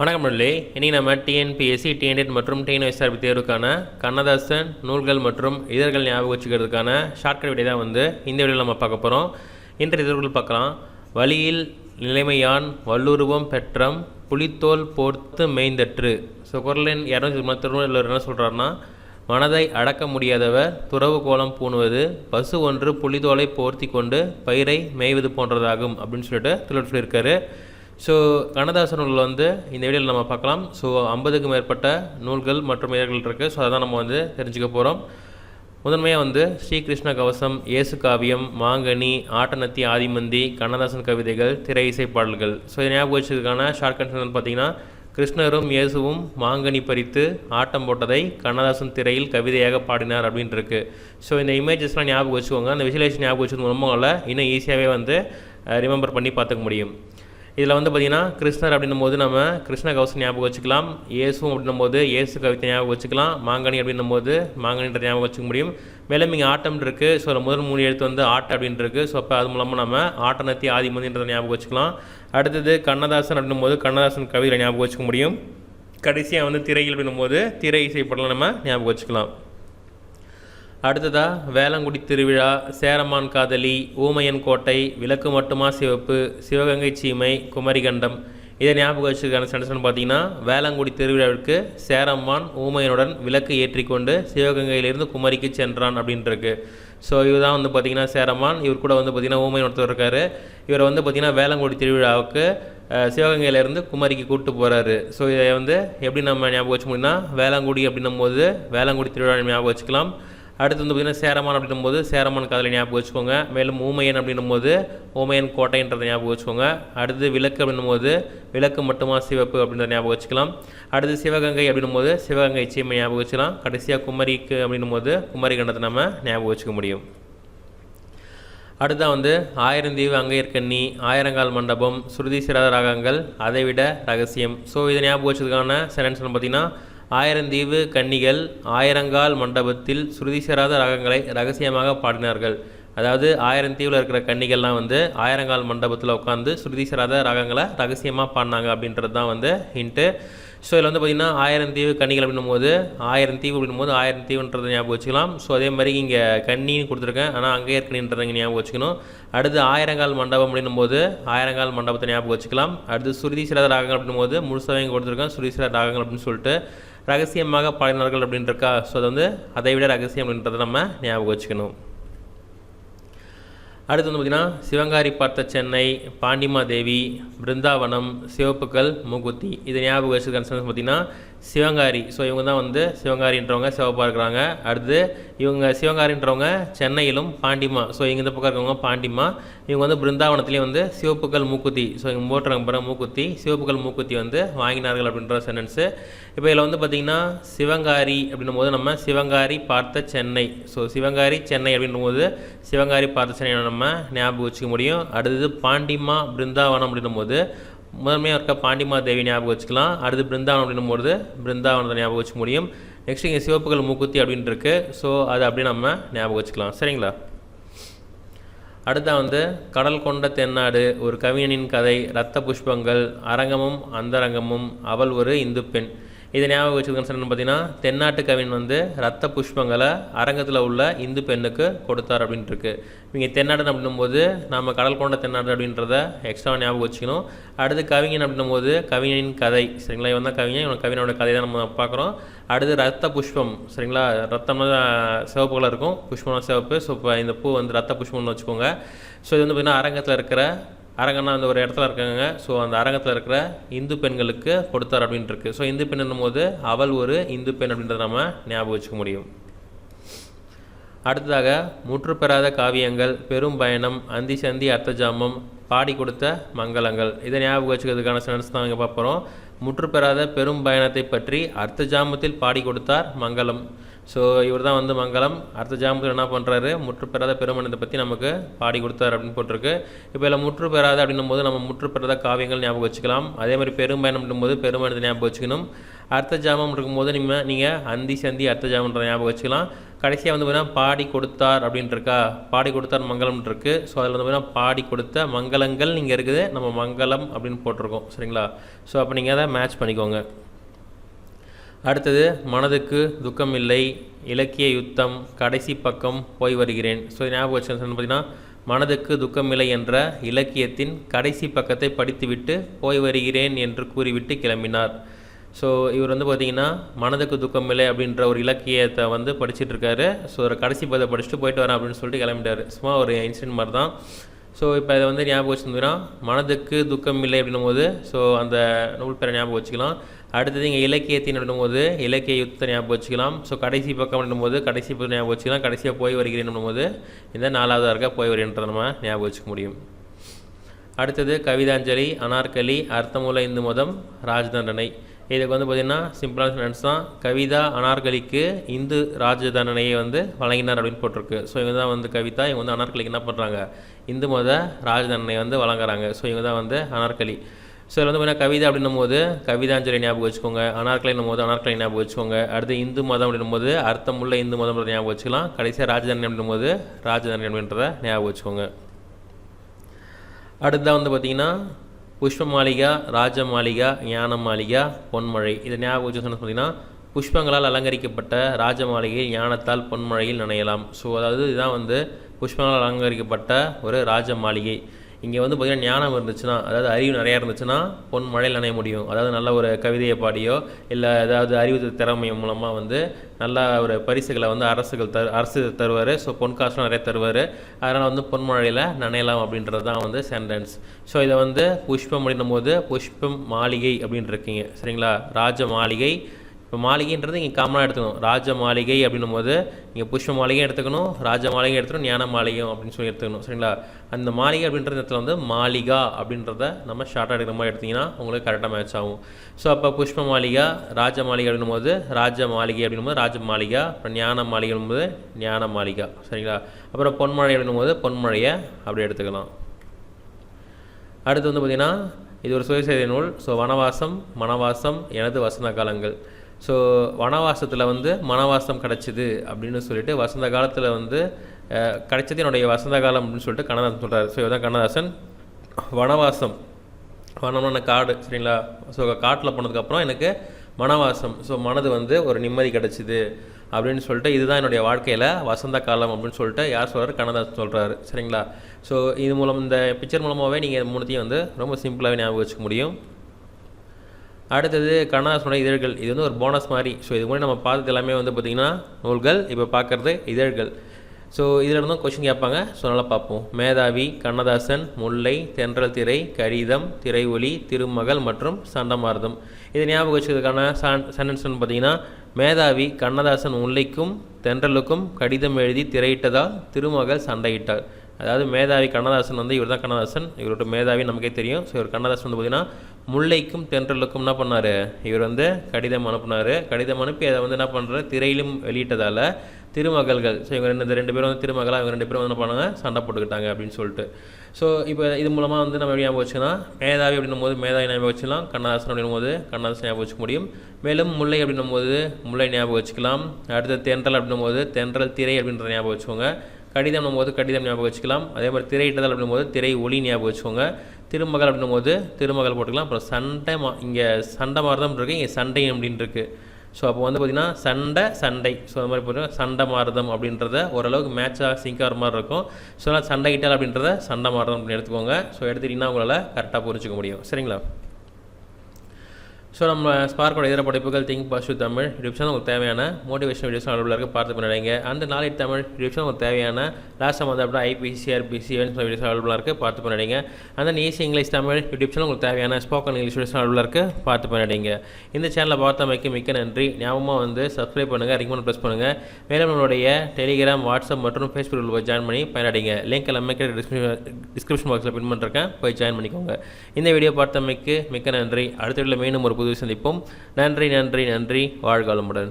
வணக்கம் நண்பர்களே இன்றைக்கி நம்ம டிஎன்பிஎஸ்சி டிஎன்டெட் மற்றும் டிஎன்எஸ்ஆர்பி தேர்வுக்கான கண்ணதாசன் நூல்கள் மற்றும் இதழ்கள் ஞாபகம் வச்சுக்கிறதுக்கான ஷார்ட்கட் விடை தான் வந்து இந்த வீடியோவில் நம்ம பார்க்க போகிறோம் இன்றைய இதழ்கள் பார்க்கலாம். வழியில் நிலைமையான் வல்லுருவம் பெற்றம் புலித்தோல் போர்த்து மேய்ந்தற்று. ஸோ குரலின் இரநூத்தி திருநூலில் என்ன சொல்கிறாருன்னா மனதை அடக்க முடியாதவர் துறவு கோலம் பூணுவது பசு ஒன்று புலிதோலை போர்த்தி கொண்டு பயிரை மேய்வது போன்றதாகும் அப்படின்னு சொல்லிட்டு திருவள்ளுவர் சொல்லியிருக்காரு. ஸோ கண்ணதாசன் நூல்கள் வந்து இந்த வீடியோவில் நம்ம பார்க்கலாம். ஸோ ஐம்பதுக்கும் மேற்பட்ட நூல்கள் மற்றும் இதழ்கள் இருக்குது ஸோ அதான் நம்ம வந்து தெரிஞ்சுக்க போகிறோம் முதன்மையாக வந்து ஸ்ரீகிருஷ்ண கவசம் இயேசு காவியம் மாங்கனி ஆட்டநத்தி ஆதிமந்தி கண்ணதாசன் கவிதைகள் திரை இசை பாடல்கள். ஸோ இதை ஞாபகம் வச்சதுக்கான ஷார்ட்கட் பார்த்தீங்கன்னா கிருஷ்ணரும் இயேசுவும் மாங்கனி பறித்து ஆட்டம் போட்டதை கண்ணதாசன் திரையில் கவிதையாக பாடினார் அப்படின்ட்டு இருக்கு. ஸோ இந்த இமேஜஸ்லாம் ஞாபகம் வச்சுக்கோங்க. அந்த விசுவலேஷன் ஞாபகம் வச்சது மூலமாக இன்னும் ஈஸியாகவே வந்து ரிமெம்பர் பண்ணி பார்த்துக்க முடியும். இதில் வந்து பார்த்திங்கன்னா கிருஷ்ணர் அப்படின்னும் போது நம்ம கிருஷ்ண கவசம் ஞாபகம் வச்சுக்கலாம் இயேசும் அப்படின்னும் போது இயேசு கவிதை ஞாபகம் வச்சுக்கலாம் மாங்கனி அப்படின்னும் போது மாங்கனின்ற ஞாபகம் வச்சுக்க முடியும். மேலும் இங்கே ஆட்டம் இருக்குது ஸோ அதில் முதல் மூணு எழுத்து வந்து ஆட்ட அப்படின்னு இருக்குது ஸோ அப்போ அது மூலமாக நம்ம ஆட்டநத்தி ஆதிமதின்றதை ஞாபகம் வச்சுக்கலாம். அடுத்தது கண்ணதாசன் அப்படின்னும் போது கண்ணதாசன் கவிதை ஞாபகம் வச்சுக்க முடியும். கடைசியாக வந்து திரையில் அப்படின்னும் போது திரை இசைப்படலாம் நம்ம ஞாபகம் வச்சுக்கலாம். அடுத்ததாக வேளங்குடி திருவிழா சேரமான் காதலி ஊமையன் கோட்டை விளக்கு மட்டுமா சிவப்பு சிவகங்கை சீமை குமரிகண்டம். இதை ஞாபகம் வச்சுருக்கான சென்டர்ஸ்னு பார்த்தீங்கன்னா வேளாங்குடி திருவிழாவிற்கு சேரம்மான் ஊமையனுடன் விளக்கு ஏற்றிக்கொண்டு சிவகங்கையிலிருந்து குமரிக்கு சென்றான் அப்படின்ட்டுருக்கு ஸோ இவர் தான் வந்து பார்த்திங்கன்னா சேரம்மான் இவர் கூட வந்து பார்த்திங்கன்னா ஊமையன் ஒருத்தர் இருக்கார். இவர் வந்து பார்த்திங்கன்னா வேளாங்குடி திருவிழாவுக்கு சிவகங்கையிலேருந்து குமரிக்கு கூப்பிட்டு போகிறாரு ஸோ இதை வந்து எப்படி நம்ம ஞாபகம் வச்சுக்கணும்னா முடியும்னா வேளாங்குடி அப்படின்னும் போது வேளாங்குடி திருவிழா ஞாபகம் வச்சுக்கலாம். அடுத்து வந்து பார்த்திங்கன்னா சேரமான் அப்படின்னும் போது சேரமான் காதலை ஞாபகம் வச்சுக்கோங்க. மேலும் ஊமையன் அப்படின்னும் போது ஊமையன் கோட்டைன்றதை ஞாபகம் வச்சுக்கோங்க. அடுத்து விளக்கு அப்படின்னும் போது விளக்கு மட்டுமா சிவப்பு அப்படின்றத ஞாபகம் வச்சுக்கலாம். அடுத்து சிவகங்கை அப்படின்னும் போது சிவகங்கை சீமை ஞாபகம் வச்சுக்கலாம். கடைசியாக குமரிக்கு அப்படின்னும் போது குமரி கண்டத்தை நம்ம ஞாபகம் வச்சுக்க முடியும். அடுத்தா வந்து ஆயிரந்தீவு இருக்கண்ணி ஆயிரங்கால் மண்டபம் சுருதி சிராத ராகங்கள் அதைவிட ரகசியம். ஸோ இதை ஞாபகம் வச்சதுக்கான சென்டென்ஸ் பார்த்தீங்கன்னா ஆயிரந்தீவு கன்னிகள் ஆயிரங்கால் மண்டபத்தில் சுருதி சேராத ராகங்களை ரகசியமாக பாடினார்கள். அதாவது ஆயிரந்தீவில் இருக்கிற கன்னிகள்லாம் வந்து ஆயிரங்கால் மண்டபத்தில் உட்காந்து சுருதி சேராத ராகங்களை ரகசியமாக பாடினாங்க அப்படின்றது தான் வந்து ஹிண்ட்டு ஸோ இதில் வந்து பார்த்திங்கன்னா ஆயிரம் தீவு கன்னிகள் அப்படின்னும் போது ஆயிரம் தீவு அப்படின்னும் போது ஆயிரம் தீவுன்றதை ஞாபகம் வச்சுக்கலாம். ஸோ அதே மாதிரி இங்கே கன்னின்னு கொடுத்துருக்கேன். ஆனால் அங்கே இருக்கணின்றதை இங்கே ஞாபகம் வச்சுக்கணும். அடுத்து ஆயிரங்கால் மண்டபம் அப்படின்னும் போது ஆயிரங்கால் மண்டபத்தை ஞாபகம் வச்சுக்கலாம். அடுத்து சுருதி சில ராகங்கள் அப்படின்னும் போது முழுசாக இங்கே கொடுத்துருக்கேன் சுருதி சில ராகங்கள் அப்படின்னு சொல்லிட்டு. ரகசியமாக பாடினார்கள் அப்படின்னு இருக்கா ஸோ அது வந்து அதை விட ரகசியம் அப்படின்றத நம்ம ஞாபகம் வச்சுக்கணும். அடுத்து வந்து பார்த்திங்கன்னா சிவங்காரி பார்த்த சென்னை பாண்டிமாதேவி பிருந்தாவனம் சிவப்புக்கள் மூக்குத்தி இதை ஞாபகம் வச்சுருக்க பார்த்திங்கன்னா சிவங்காரி. ஸோ இவங்க தான் வந்து சிவங்காரின்றவங்க சிவப்பாக இருக்கிறாங்க. அடுத்து இவங்க சிவங்காரின்றவங்க சென்னையிலும் பாண்டிமா. ஸோ இங்கே இந்த பக்கம் இருக்கவங்க பாண்டிமா. இவங்க வந்து பிருந்தாவனத்துலேயும் வந்து சிவப்புக்கள் மூக்குத்தி. ஸோ இவங்க மூட்டுறாங்க பிற மூக்குத்தி. சிவப்புக்கள் மூக்குத்தி வந்து வாங்கினார்கள் அப்படின்ற சென்டென்ஸு இப்போ இதில் வந்து பார்த்திங்கன்னா சிவங்காரி அப்படின்னும் போது நம்ம சிவங்காரி பார்த்த சென்னை. ஸோ சிவங்காரி சென்னை அப்படின்னும் போது சிவங்காரி பார்த்த சென்னை நம்ம ஞாபகம் வச்சுக்க முடியும். அடுத்தது பாண்டிமா பிருந்தாவனம் அப்படின்னும் போது முதன்மையாக இருக்க பாண்டிமா தேவி ஞாபகம் வச்சுக்கலாம். அடுத்து பிருந்தாவனம் அப்படின்னும் போது பிருந்தாவனத்தை ஞாபகம் வச்சுக்க முடியும். நெக்ஸ்ட் இங்கே சிவப்புகள் மூக்குத்தி அப்படின்னு இருக்குது ஸோ அது அப்படியே நம்ம ஞாபகம் வச்சுக்கலாம். சரிங்களா? அடுத்தா வந்து கடல் கொண்ட தென்னாடு ஒரு கவிஞனின் கதை இரத்த புஷ்பங்கள் அரங்கமும் அந்தரங்கமும் அவள் ஒரு இந்து பெண். இதை ஞாபகம் வச்சுக்கணும் பார்த்தீங்கன்னா தென்னாட்டு கவின் வந்து ரத்த புஷ்பங்களை அரங்கத்தில் உள்ள இந்து பெண்ணுக்கு கொடுத்தார் அப்படின்ட்டு இருக்கு. இவங்க தென்னாடு அப்படின்னும் போது நம்ம கடல் கொண்ட தென்னாடு அப்படின்றத எக்ஸ்ட்ரா ஞாபகம் வச்சுக்கணும். அடுத்து கவிஞன் அப்படின்னும் போது கவிஞனின் கதை. சரிங்களா? இவன் தான் கவிஞன். இவன் கவிஞனோட கதை தான் நம்ம பார்க்குறோம். அடுத்து ரத்த புஷ்பம். சரிங்களா? ரத்தம்னா சிவப்பு கலர் இருக்கும். புஷ்பம்னா சிவப்பு. ஸோ இப்போ இந்த பூ வந்து ரத்த புஷ்பம்னு வச்சுக்கோங்க. ஸோ இது வந்து பார்த்திங்கன்னா அரங்கத்தில் இருக்கிற அரங்கன்னா அந்த ஒரு இடத்துல இருக்காங்க. ஸோ அந்த அரங்கத்தில் இருக்கிற இந்து பெண்களுக்கு கொடுத்தார் அப்படின்ட்டு இருக்கு. ஸோ இந்து பெண்ணும் போது அவள் ஒரு இந்து பெண் அப்படின்றத நம்ம ஞாபகம் வச்சுக்க முடியும். அடுத்ததாக முற்று பெறாத காவியங்கள் பெரும் பயணம் அந்தி சந்தி அர்த்தஜாமம் பாடி கொடுத்த மங்களங்கள். இதை ஞாபகம் வச்சுக்கிறதுக்கான சென்டென்ஸ் தான் இங்கே பார்ப்போம் முற்று பெறாத பெரும் பயணத்தை பற்றி அர்த்தஜாமத்தில் பாடி கொடுத்தார் மங்களம். ஸோ இவர் தான் வந்து மங்களம். அடுத்த ஜாமத்தில் என்ன பண்ணுறாரு முற்று பெறாத பெருமனத்தை பற்றி நமக்கு பாடி கொடுத்தார் அப்படின்னு போட்டிருக்கு. இப்போ இதில் முற்று பெறாத அப்படின்னும் போது நம்ம முற்று பெறாத காவியங்கள் ஞாபகம் வச்சுக்கலாம். அதே மாதிரி பெரும்பயணம் போது பெருமனத்தை ஞாபகம் வச்சுக்கணும். அர்த்த ஜாமம் இருக்கும்போது நீங்கள் நீங்கள் அந்தி சந்தி அர்த்த ஜாமன்ற ஞாபகம் வச்சுக்கலாம். கடைசியாக வந்து பார்த்தீங்கன்னா பாடி கொடுத்தார் அப்படின்ட்டு இருக்கா பாடி கொடுத்தார் மங்களம் இருக்குது ஸோ அதில் வந்து பார்த்தீங்கன்னா பாடி கொடுத்த மங்களங்கள் இங்கே இருக்குது. நம்ம மங்களம் அப்படின்னு போட்டிருக்கோம். சரிங்களா? ஸோ அப்போ நீங்கள் அதை மேட்ச் பண்ணிக்கோங்க. அடுத்தது மனதுக்கு துக்கம் இல்லை இலக்கிய யுத்தம் கடைசி பக்கம் போய் வருகிறேன். ஸோ ஞாபகம் வச்சு பார்த்தீங்கன்னா மனதுக்கு துக்கமில்லை என்ற இலக்கியத்தின் கடைசி பக்கத்தை படித்துவிட்டு போய் வருகிறேன் என்று கூறிவிட்டு கிளம்பினார். ஸோ இவர் வந்து பார்த்தீங்கன்னா மனதுக்கு துக்கமில்லை அப்படின்ற ஒரு இலக்கியத்தை வந்து படிச்சிட்டு இருக்காரு ஸோ ஒரு கடைசி பதத்தை படிச்சுட்டு போயிட்டு வரேன் அப்படின்னு சொல்லிட்டு கிளம்பிட்டார். சும்மா ஒரு இன்சிடென்ட் மாதிரி தான் ஸோ இப்போ இதை வந்து ஞாபகம் வச்சுருந்தீங்கன்னா மனதுக்கு துக்கம் இல்லை அப்படின்னும் போது ஸோ அந்த நூல் பேரை ஞாபகம் வச்சுக்கலாம். அடுத்தது இங்கே இலக்கியத்தின் போது இலக்கிய யுத்தத்தை ஞாபகம் வச்சுக்கலாம். ஸோ கடைசி பக்கம் போது கடைசி பக்கம் ஞாபகம் வச்சுக்கலாம். கடைசியாக போய் வருகிறேன் போது இந்த நாலாவதாக இருக்க போய் வருகின்ற நம்ம ஞாபகம் வச்சுக்க முடியும். அடுத்தது கவிதாஞ்சலி அனார்கலி அர்த்தமூல இந்து மதம் ராஜதண்டனை. இதுக்கு வந்து பார்த்திங்கன்னா சிம்பிளான ஃபினான்ஸ் தான். கவிதா அனார்கலிக்கு இந்து ராஜதண்டனையை வந்து வழங்கினார் அப்படின்னு போட்டிருக்கு. ஸோ இவங்க தான் வந்து கவிதா இவங்க வந்து அனார்கலிக்கு என்ன பண்ணுறாங்க இந்து மத ராஜதண்டனை வந்து வழங்குறாங்க. ஸோ இவங்க தான் வந்து அனார்கலி. ஸோ இதில் வந்து பார்த்தீங்கன்னா கவிதை அப்படின்னும் போது கவிதாஞ்சலி ஞாபகம் வச்சுக்கோங்க அனார்கலின்னும் போது அனார்கலை ஞாபகம் வச்சுக்கோங்க அடுத்து இந்து மதம் அப்படின்னும் போது அர்த்தமுள்ள இந்து மதம் ஞாபகம் வச்சுக்கலாம் கடைசியாக ராஜதண்டனை அப்படின்னும் போது ராஜதண்டனை அப்படின்றத ஞாபகம் வச்சுக்கோங்க. அடுத்ததாக வந்து பார்த்திங்கன்னா புஷ்ப மாளிகா ராஜ மாளிகா ஞான மாளிகா பொன்மழை. இதை ஞாபகம் வச்சு சொன்ன பார்த்தீங்கன்னா புஷ்பங்களால் அலங்கரிக்கப்பட்ட ராஜ மாளிகை ஞானத்தால் பொன்மழையில் நனையலாம். ஸோ அதாவது இதுதான் வந்து புஷ்பங்களால் அலங்கரிக்கப்பட்ட ஒரு ராஜ மாளிகை இங்கே வந்து பார்த்திங்கன்னா ஞானம் இருந்துச்சுன்னா அதாவது அறிவு நிறையா இருந்துச்சுன்னா பொன் மழையில் நனைய முடியும். அதாவது நல்ல ஒரு கவிதையை பாடியோ இல்லை ஏதாவது அறிவு திறமை மூலமாக வந்து நல்ல ஒரு பரிசுகளை வந்து அரசுகள் தரு அரசு தருவார். ஸோ பொன் காசும் நிறைய தருவார். அதனால் வந்து பொன்மழையில் நனையலாம் அப்படின்றது தான் வந்து சென்டென்ஸ் ஸோ இதை வந்து புஷ்பம் அப்படின்னும் போது புஷ்பம் மாளிகை அப்படின்னு இருக்கீங்க. சரிங்களா? ராஜ மாளிகை இப்போ மாளிகைன்றது இங்கே காமனாக எடுத்துக்கணும். ராஜ மாளிகை அப்படின்னும் போது இங்கே புஷ்ப மாளிகையும் எடுத்துக்கணும் ராஜ மாளிகை எடுத்துக்கணும் ஞான மாளிகையும் அப்படின்னு சொல்லி எடுத்துக்கணும். சரிங்களா? அந்த மாளிகை அப்படின்ற இடத்துல வந்து மாளிகா அப்படின்றத நம்ம ஷார்ட்டாக எடுக்கிற மாதிரி எடுத்திங்கன்னா உங்களுக்கு கரெக்டாக மேட்ச் ஆகும். ஸோ அப்போ புஷ்ப மாளிகா ராஜ மாளிகை அப்படின்னும் போது ராஜ மாளிகை அப்படின்னும் போது ராஜ மாளிகா அப்புறம் ஞான மாளிகை போது ஞான மாளிகா. சரிங்களா? அப்புறம் பொன்மழை அப்படின்னும் போது பொன்மழையை அப்படி எடுத்துக்கலாம். அடுத்து வந்து பார்த்திங்கன்னா இது ஒரு சுயசேதை நூல். ஸோ வனவாசம் மனவாசம் எனது வசந்த காலங்கள். ஸோ வனவாசத்தில் வந்து மனவாசம் கிடச்சிது அப்படின்னு சொல்லிட்டு வசந்த காலத்தில் வந்து கிடைச்சது என்னுடைய வசந்த காலம் அப்படின்னு சொல்லிட்டு கண்ணதாசன் சொல்கிறார் ஸோ இதுதான் கண்ணதாசன். வனவாசம். வனமான காடு சரிங்களா? ஸோ காட்டில் போனதுக்கப்புறம் எனக்கு மனவாசம். ஸோ மனது வந்து ஒரு நிம்மதி கிடச்சிது அப்படின்னு சொல்லிட்டு இதுதான் என்னுடைய வாழ்க்கையில் வசந்த காலம் அப்படின்னு சொல்லிட்டு யார் சொல்கிறார் கண்ணதாசன் சொல்கிறாரு சரிங்களா? ஸோ இது மூலம் இந்த பிக்சர் மூலமாகவே நீங்கள் மூணுத்தையும் வந்து ரொம்ப சிம்பிளாகவே ஞாபகம் வச்சுக்க முடியும். அடுத்தது கண்ணதாசனுடைய இதழ்கள். இது வந்து ஒரு போனஸ் மாதிரி. ஸோ இது முன்னாடி நம்ம பார்த்தது எல்லாமே வந்து பார்த்திங்கன்னா நூல்கள் இப்போ பார்க்குறது இதழ்கள். ஸோ இதில் இருந்தும் கொஷின் கேட்பாங்க. ஸோ நல்லா பார்ப்போம். மேதாவி கண்ணதாசன் முல்லை தென்றல் திரை கடிதம் திரை ஒளி திருமகள் மற்றும் சண்டமாரதம் இதை ஞாபகம் வச்சுக்கிறதுக்கான சென்டென்ஸ்னு பார்த்தீங்கன்னா மேதாவி கண்ணதாசன் முல்லைக்கும் தென்றலுக்கும் கடிதம் எழுதி திரையிட்டதால் திருமகள் சண்டையிட்டார் அதாவது மேதாவி கண்ணதாசன் வந்து இவர் தான் கண்ணதாசன். இவரோட மேதாவி நமக்கே தெரியும். ஸோ இவர் கண்ணதாசன் வந்து பார்த்திங்கன்னா முல்லைக்கும் தென்றலுக்கும் என்ன பண்ணார்? இவர் வந்து கடிதம் அனுப்புனார். கடிதம் அனுப்பி அதை வந்து என்ன பண்ணுறாரு திரையிலும் வெளியிட்டதால் திருமகள்கள். ஸோ இவங்க ரெண்டு ரெண்டு பேரும் வந்து திருமகளாக இவங்க ரெண்டு பேரும் வந்து என்ன பண்ணாங்க? சண்டை போட்டுக்கிட்டாங்க அப்படின்னு சொல்லிட்டு. ஸோ இப்போ இது மூலமாக வந்து நம்ம ஞாபகம் வச்சுன்னா மேதாவி அப்படின்னும் போது மேதாவி ஞாபகம் வச்சுக்கலாம் கண்ணதாசன் அப்படின்னும் போது கண்ணதாசன் ஞாபகம் வச்சுக்க முடியும். மேலும் முல்லை அப்படின்னும் போது முல்லை ஞாபகம் வச்சுக்கலாம். அடுத்து தென்றல் அப்படின்னும் போது தென்றல் திரை அப்படின்ற ஞாபகம் வச்சுக்கோங்க. கடிதம் போது கடிதம் ஞாபகம் வச்சுக்கலாம். அதே மாதிரி திரையிட்டதால் அப்படின்னும் போது திரை ஒளி ஞாபகம் வச்சுக்கோங்க. திருமகள் அப்படின்னும் போது திருமகள் போட்டுக்கலாம். அப்புறம் சண்டை மா இங்கே சண்டை மாறுதம் தான் இருக்குது இங்கே சண்டை அப்படின்னு இருக்குது ஸோ அப்போ வந்து பார்த்திங்கன்னா சண்டை சண்டை. ஸோ அது மாதிரி பார்த்தீங்கன்னா சண்டை மாறுதம் அப்படின்றத ஓரளவுக்கு மேட்சாக சிங்க் ஆகிற மாதிரி இருக்கும். ஸோ அதனால் சண்டை கிட்டால் அப்படின்றத சண்டை மாறுதம் அப்படின்னு எடுத்துக்கோங்க. ஸோ எடுத்துக்கிட்டிங்கன்னா உங்களால் கரெக்டாக புரிஞ்சிக்க முடியும். சரிங்களா? ஸோ நம்ம ஸ்பார்க்கோட இதர படைப்புகள் think positive Tamil YouTube channel உங்களுக்கு தேவையான மோட்டிவேஷன் வீடியோஸ் அவைலபிளாக இருக்குது பார்த்து பண்ணிடுங்க அந்த நாளைக்கு தமிழ் யூடியூப் சேனல் உங்களுக்கு தேவையான லாஸ்ட் வந்து அப்படியே ஐபிசி ஆர்பிசி வீடியோஸ் அவைலபிளாக இருக்குது பார்த்து பண்ணிடுங்க அந்த easy English Tamil YouTube channel உங்களுக்கு தேவையான ஸ்போக்கன் இங்கிலீஷ் வீடியோஸ் அவைலபிளாக இருக்குது பார்த்து பண்ணிடுங்க இந்த சேனலை பார்த்தமைக்கு மிக்க நன்றி. ஞாபகமாக வந்து சப்ஸ்கிரைப் பண்ணுங்கள் ரிகமெண்ட் ப்ரெஸ் பண்ணுங்கள் மேலும் நம்மளுடைய டெலிகிராம் வாட்ஸ்அப் மற்றும் ஃபேஸ்புக்கில் போய் ஜாயின் பண்ணி பயனடைங்க. லிங்க் எல்லாமே டிஸ்கிரிப்ஷன் பாக்ஸில் பின் பண்ணிருக்கேன் போய் ஜாயின் பண்ணிக்கோங்க. இந்த வீடியோ பார்த்தமைக்கு மிக்க நன்றி. அடுத்த வீடியோவில் மீண்டும் ஒரு புது சந்திப்போம். நன்றி நன்றி நன்றி. வாழ்காலமுடன்